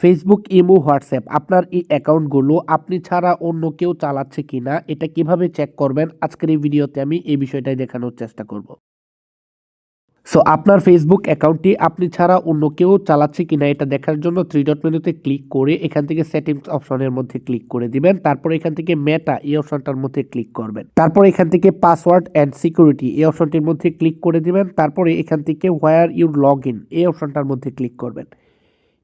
Facebook imo WhatsApp আপনার এই অ্যাকাউন্টগুলো আপনি ছাড়া অন্য কেউ চালাচ্ছে কি না এটা কীভাবে চেক করবেন? আজকের এই ভিডিওতে আমি এই বিষয়টাই দেখানোর চেষ্টা করব। সো আপনার ফেসবুক অ্যাকাউন্টটি আপনি ছাড়া অন্য কেউ চালাচ্ছে কিনা, এটা দেখার জন্য থ্রি ডট মেনুতে ক্লিক করে এখান থেকে সেটিংস অপশনের মধ্যে ক্লিক করে দিবেন। তারপর এখান থেকে মেটা এই অপশনটার মধ্যে ক্লিক করবেন। তারপর এখান থেকে পাসওয়ার্ড অ্যান্ড সিকিউরিটি এই অপশনটির মধ্যে ক্লিক করে দিবেন। তারপরে এখান থেকে হোয়ার ইউর লগ ইন এই অপশনটার মধ্যে ক্লিক করবেন।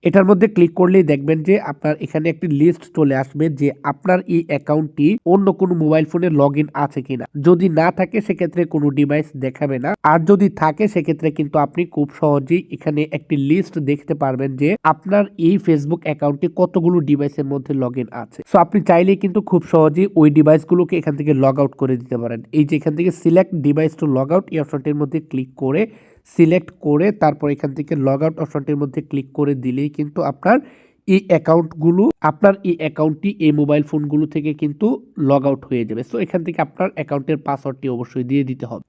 এটার মধ্যে ক্লিক করলেই দেখবেন যে আপনার এখানে একটি লিস্ট চলে আসবে যে আপনার এই অ্যাকাউন্টটি অন্য কোনো মোবাইল ফোনে লগ আছে কিনা। যদি না থাকে, সেক্ষেত্রে কোনো ডিভাইস দেখাবে না। আর যদি থাকে, সেক্ষেত্রে কিন্তু আপনি খুব সহজেই এখানে একটি লিস্ট দেখতে পারবেন যে আপনার এই ফেসবুক অ্যাকাউন্টে কতগুলো ডিভাইসের মধ্যে লগ আছে। সো আপনি চাইলেই কিন্তু খুব সহজেই ওই ডিভাইসগুলোকে এখান থেকে লগ আউট করে দিতে পারেন। এই যে এখান থেকে select device to log out এই অপশনটির মধ্যে ক্লিক করে সিলেক্ট করে তারপর এখান থেকে লগ আউট অপশনটির মধ্যে ক্লিক করে দিলেই কিন্তু আপনার এই অ্যাকাউন্টগুলো, আপনার এই অ্যাকাউন্টটি এই মোবাইল ফোনগুলো থেকে কিন্তু লগ আউট হয়ে যাবে। সো এখান থেকে আপনার অ্যাকাউন্টের পাসওয়ার্ডটি অবশ্যই দিয়ে দিতে হবে।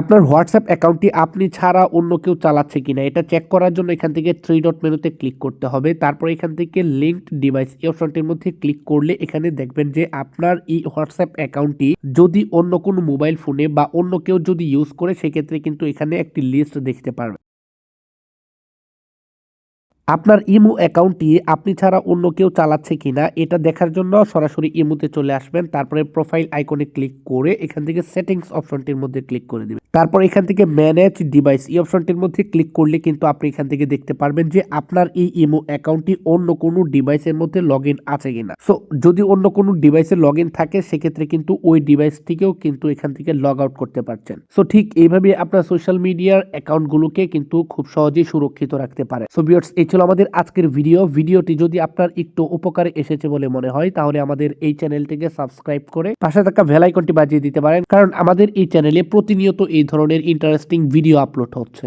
আপনার হোয়াটসঅ্যাপ অ্যাকাউন্টটি আপনি ছাড়া অন্য কেউ চালাচ্ছে কিনা, এটা চেক করার জন্য এখান থেকে থ্রি ডট মেনুতে ক্লিক করতে হবে। তারপর এখান থেকে লিঙ্কড ডিভাইস এই অপশনটির মধ্যে ক্লিক করলে এখানে দেখবেন যে আপনার এই হোয়াটসঅ্যাপ অ্যাকাউন্টটি যদি অন্য কোনো মোবাইল ফোনে বা অন্য কেউ যদি ইউজ করে, সেক্ষেত্রে কিন্তু এখানে একটি লিস্ট দেখতে পারবেন। আপনার ইমো অ্যাকাউন্টটি আপনি ছাড়া অন্য কেউ চালাচ্ছে কিনা, এটা দেখার জন্য সরাসরি ইমোতে চলে আসবেন। তারপরে প্রোফাইল আইকনে ক্লিক করে এখান থেকে সেটিংস অপশনটির মধ্যে ক্লিক করে দিবেন। তারপর এখান থেকে ম্যানেজ ডিভাইস এই অপশনটির মধ্যে ক্লিক করলে কিন্তু আপনি এখান থেকে দেখতে পারবেন যে আপনার এই ইমো অ্যাকাউন্টটি অন্য কোনো ডিভাইসের মধ্যে লগ ইন আছে কিনা। সো যদি অন্য কোনো ডিভাইসে লগ ইন থাকে, সেক্ষেত্রে কিন্তু ওই ডিভাইসটিকেও কিন্তু এখান থেকে লগ আউট করতে পারছেন। সো ঠিক এইভাবে আপনার সোশ্যাল মিডিয়ার অ্যাকাউন্টগুলোকে কিন্তু খুব সহজেই সুরক্ষিত রাখতে পারে। সো বিয়ার্স এই ছিল আমাদের আজকের ভিডিও ভিডিওটি যদি আপনার একটু উপকারে এসেছে বলে মনে হয়, তাহলে আমাদের এই চ্যানেলটিকে সাবস্ক্রাইব করে পাশে থাকা ভেল আইকনটি বাজিয়ে দিতে পারেন। কারণ আমাদের এই চ্যানেলে প্রতিনিয়ত ধরনের ইন্টারেস্টিং ভিডিও আপলোড হচ্ছে।